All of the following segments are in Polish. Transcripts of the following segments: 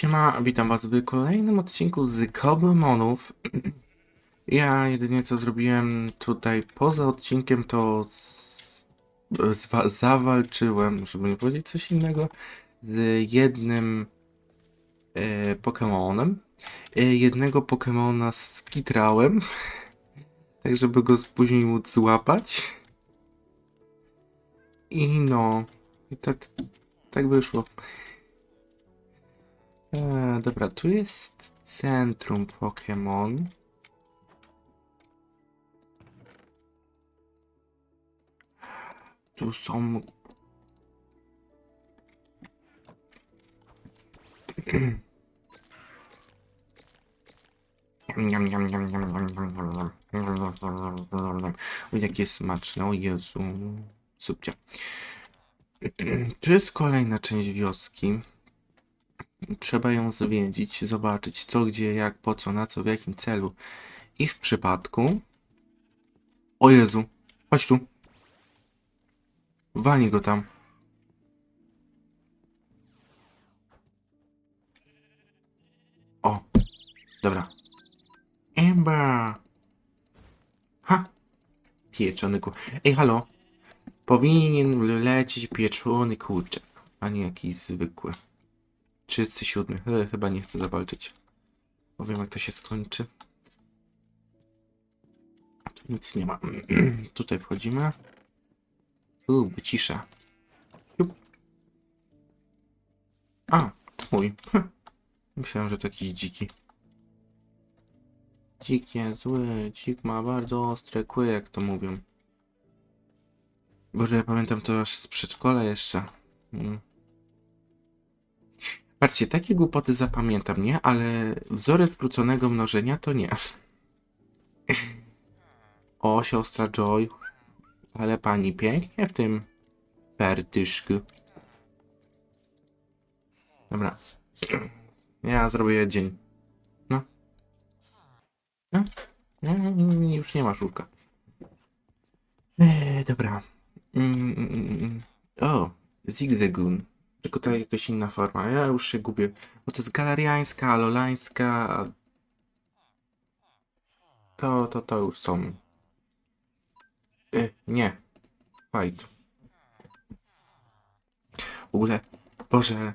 Siema, witam was w kolejnym odcinku z Cobblemonów. Ja jedynie co zrobiłem tutaj poza odcinkiem to z, zwa, zawalczyłem, żeby nie powiedzieć coś innego, z jednym e, Pokemonem. E, jednego Pokemona skitrałem, tak żeby go później móc złapać. I no, i tak, tak wyszło. E, dobra, tu jest centrum Pokémon. Tu są. Niam, niam, niam. O, jakie smaczne, o Jezu. Subcia. Tu jest kolejna część wioski. Trzeba ją zwiedzić, zobaczyć co, gdzie, jak, po co, na co, w jakim celu. I w przypadku... O Jezu, chodź tu. Walnij go tam. O, dobra. Emba. Ha! Pieczony ku... Ej, halo. Powinien lecieć pieczony kurczak, a nie jakiś zwykły. 37. E, chyba nie chcę zawalczyć. Bo wiem, jak to się skończy. Tu nic nie ma. Tutaj wchodzimy. Tu, cisza. A, mój. Myślałem, że to jakiś dziki. Dzik jest zły. Dzik ma bardzo ostre kły, jak to mówią. Boże, ja pamiętam to aż z przedszkola jeszcze. Mm. Patrzcie, takie głupoty zapamiętam, nie? Ale wzory skróconego mnożenia to nie. O, siostra Joy. Ale pani pięknie w tym pertyszku. Dobra. Ja zrobię dzień. No. No. Nie, nie, nie, już nie ma żurka. Eee, dobra. Mm, mm, mm, mm. O, Zigzagoon. Tylko to jakaś inna forma. Ja już się gubię. Bo to jest galeriańska, alolańska. To, to, to już są. Y, nie. Fight. W ogóle, Boże,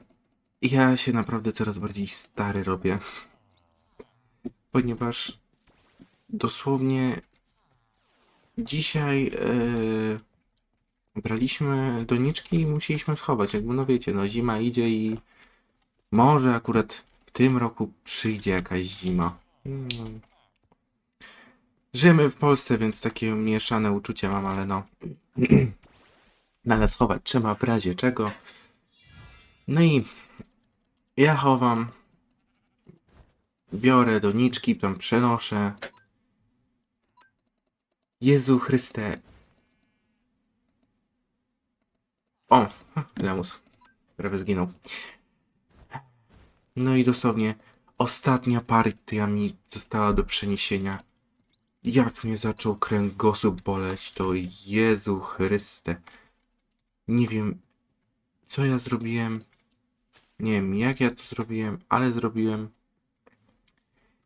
ja się naprawdę coraz bardziej stary robię. Ponieważ dosłownie dzisiaj yy, braliśmy doniczki i musieliśmy schować. Jakby no wiecie, no zima idzie i może akurat w tym roku przyjdzie jakaś zima. Mm. Żyjemy w Polsce, więc takie mieszane uczucia mam, ale no. No ale schować trzeba w razie czego. No i ja chowam. Biorę doniczki, tam przenoszę. Jezu Chryste. O, Lemus. Prawie zginął. No i dosłownie ostatnia partia mi została do przeniesienia. Jak mnie zaczął kręgosłup boleć, to Jezu Chryste. Nie wiem, co ja zrobiłem. Nie wiem, jak ja to zrobiłem, ale zrobiłem.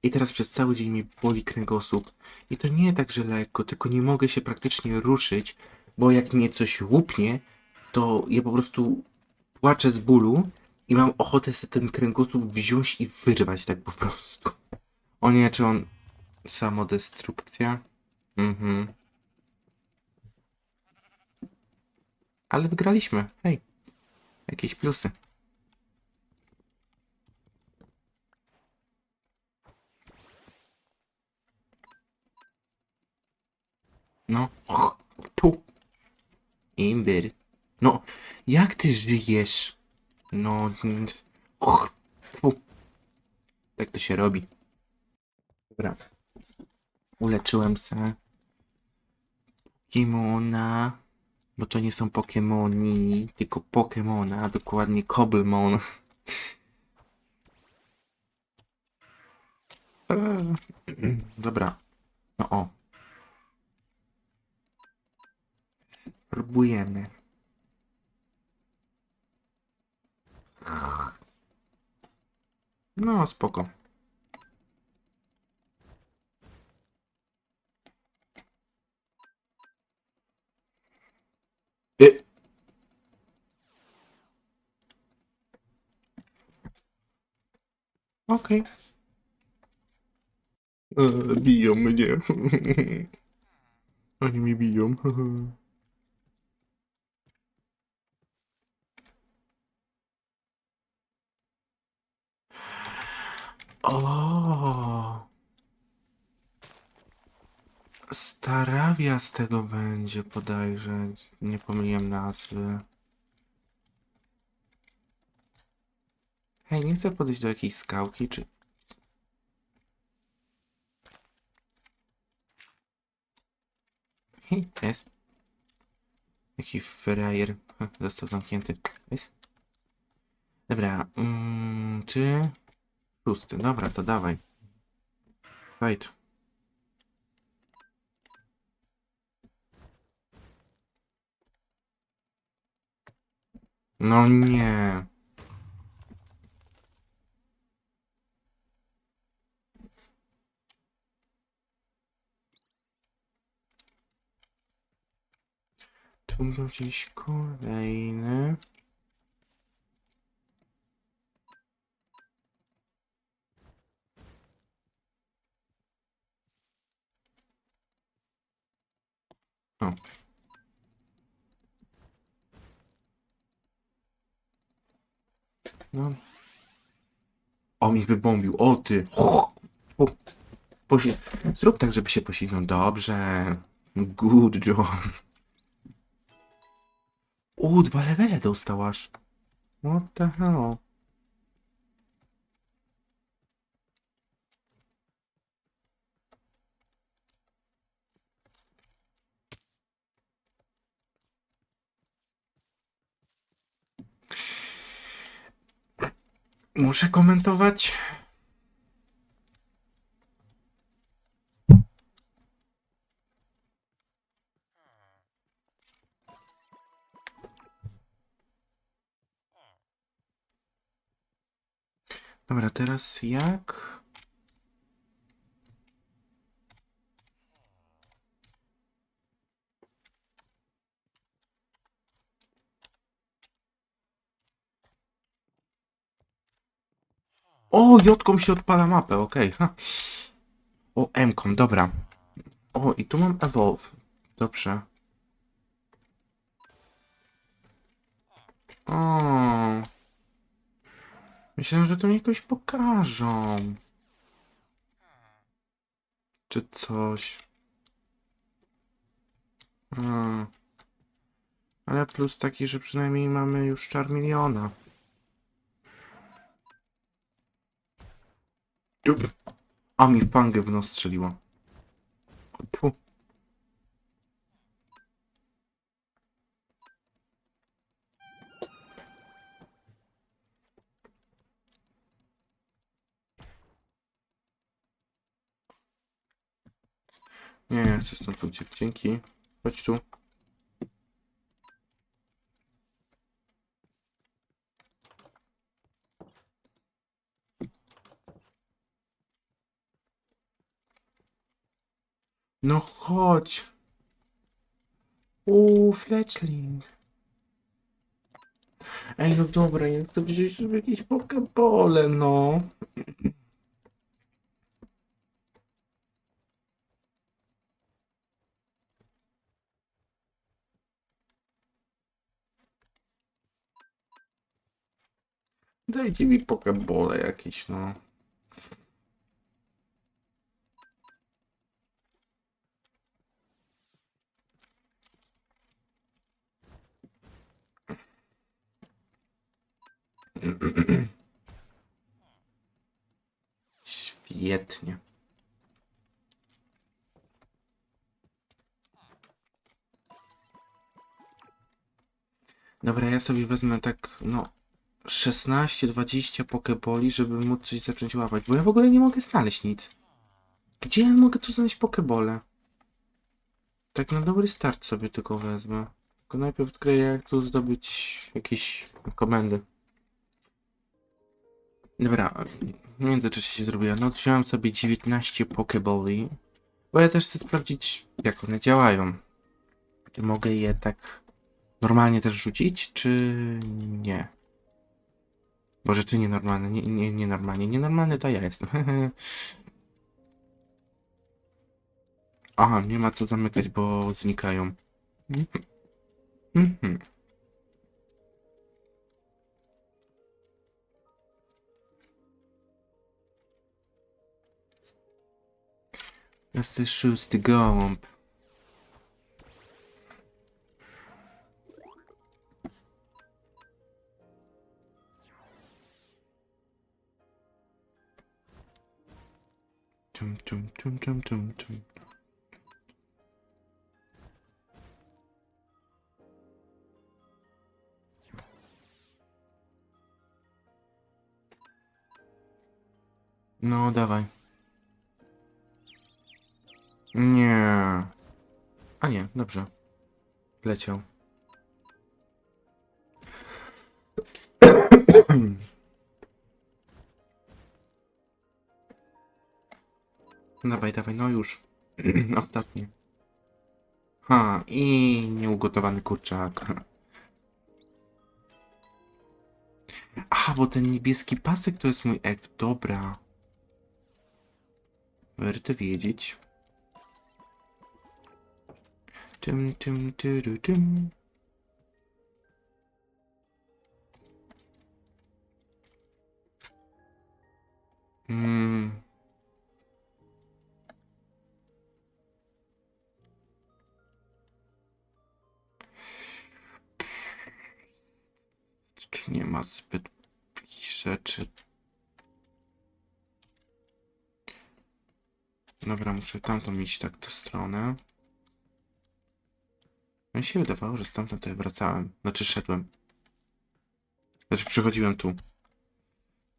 I teraz przez cały dzień mi boli kręgosłup. I to nie tak, że lekko, tylko nie mogę się praktycznie ruszyć, bo jak mnie coś łupnie, to ja po prostu płaczę z bólu i mam ochotę sobie ten kręgosłup wziąć i wyrwać tak po prostu. O nie, czy on... Samodestrukcja? Mhm. Ale wygraliśmy. Hej. Jakieś plusy. No. Tu. Imbyr. No, jak ty żyjesz? No, och. Tak to się robi. Dobra. Uleczyłem se Pokemona, bo to nie są Pokemoni, tylko Pokemona, dokładnie Cobblemon. Eee, Dobra. No o. Próbujemy. No, spoko. Y. Okej. E, Biją mnie. Oni mi biją. O. Starawia z tego będzie bodajże. Nie pomyliłem nazwy. Hej, nie chcę podejść do jakiejś skałki, czy... Hej, jest. Jaki frajer. Ha, Został zamknięty. Jest. Dobra, mm, ty... Szósty, dobra, to dawaj. Fight. No nie. Tu był gdzieś kolejny. O. No. O, mi wybombił. O, ty. O, Zrób tak, żeby się posilnął. Dobrze. Good job. U, dwa levele dostał aż. What the hell? Muszę komentować. Dobra, teraz jak? O, Jotką się odpala mapę, okej. ha. O, M-kom, dobra. O, i tu mam Evolve. Dobrze. O. Myślałem, że to mi jakoś pokażą. Czy coś. Hmm. Ale plus taki, że przynajmniej mamy już czar miliona. A mi pangę w nos strzeliło. Pu. Nie, chcę stąd uciec. Dzięki. Chodź tu. No chodź. Uuu, fletchling. Ej, no dobra, ja chcę wziąć sobie jakieś pokebole, no. Dajcie mi pokebole jakieś, no. Dobra, ja sobie wezmę tak, no, 16-20 pokeboli, żeby móc coś zacząć łapać, bo ja w ogóle nie mogę znaleźć nic. Gdzie ja mogę tu znaleźć pokebole? Tak na dobry start sobie tylko wezmę. Tylko najpierw odkryję, jak tu zdobyć jakieś komendy. Dobra, w międzyczasie się zrobiłem. No, wziąłem sobie 19 Pokeballi, bo ja też chcę sprawdzić, jak one działają. Czy mogę je tak normalnie też rzucić, czy nie? Boże, czy nienormalne? Nie, nie, nienormalnie. Nienormalny to ja jestem. Aha, nie ma co zamykać, bo znikają. Mhm. Mhm. Jesteś szósty gołąb. No, dawaj. Nie. A nie, dobrze. Leciał. Dawaj, dawaj, no już. Ostatni. Ha, i nieugotowany kurczak. Aha, bo ten niebieski pasek to jest mój exp. Dobra. Warto wiedzieć. Tym, tym, tyru, tym. Mm. Tu nie ma zbyt rzeczy. Dobra, muszę tamtą iść tak w stronę. Mi się wydawało, że stamtąd tutaj wracałem. Znaczy szedłem. Znaczy przychodziłem tu.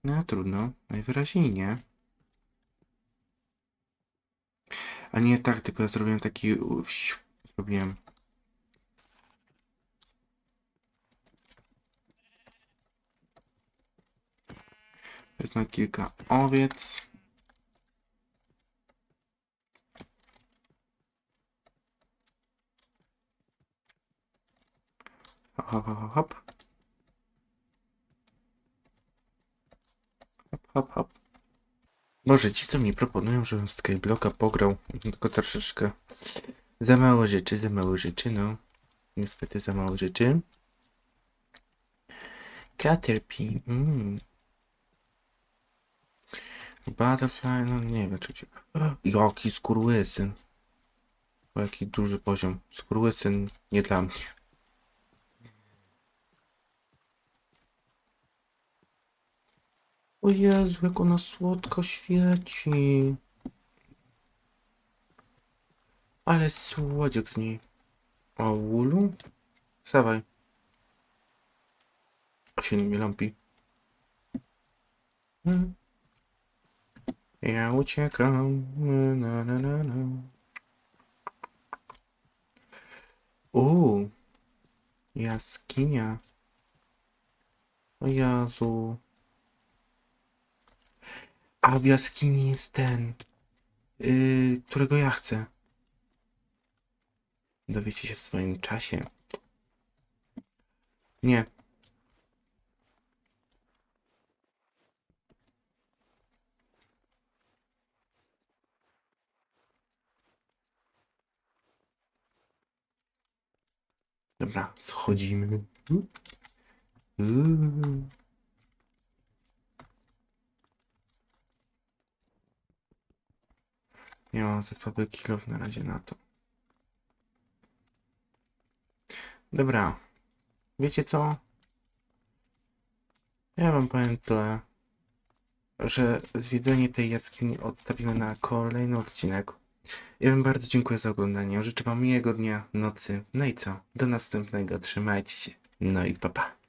No trudno. Najwyraźniej nie. A nie tak, tylko ja zrobiłem taki... Zrobiłem... Wezmę kilka owiec. Może ci, co mi proponują, żebym w Skyblocka pograł, tylko troszeczkę za mało rzeczy, za mało rzeczy, no. Niestety za mało rzeczy. Caterpie, mm. Butterfly, no nie wiem, czy... Jaki skurłysyn. O, jaki duży poziom. Skurłysyn nie dla mnie. O Jezu, jak ona słodko świeci. Ale słodziek z niej. O, Ulu? Stawaj. Się nie lampi. Hmm. Ja uciekam. Na, na, na, na. Uuu. Jaskinia. O Jezu. A w jaskini jest ten, yy, którego ja chcę. Dowiecie się w swoim czasie. Nie. Dobra, schodzimy. Uuu. Nie mam za słaby kilow na razie na to. Dobra. Wiecie co? Ja wam powiem tyle, że zwiedzenie tej jaskini odstawimy na kolejny odcinek. Ja wam bardzo dziękuję za oglądanie. Życzę wam miłego dnia, nocy. No i co? Do następnego. Trzymajcie się. No i papa. Pa.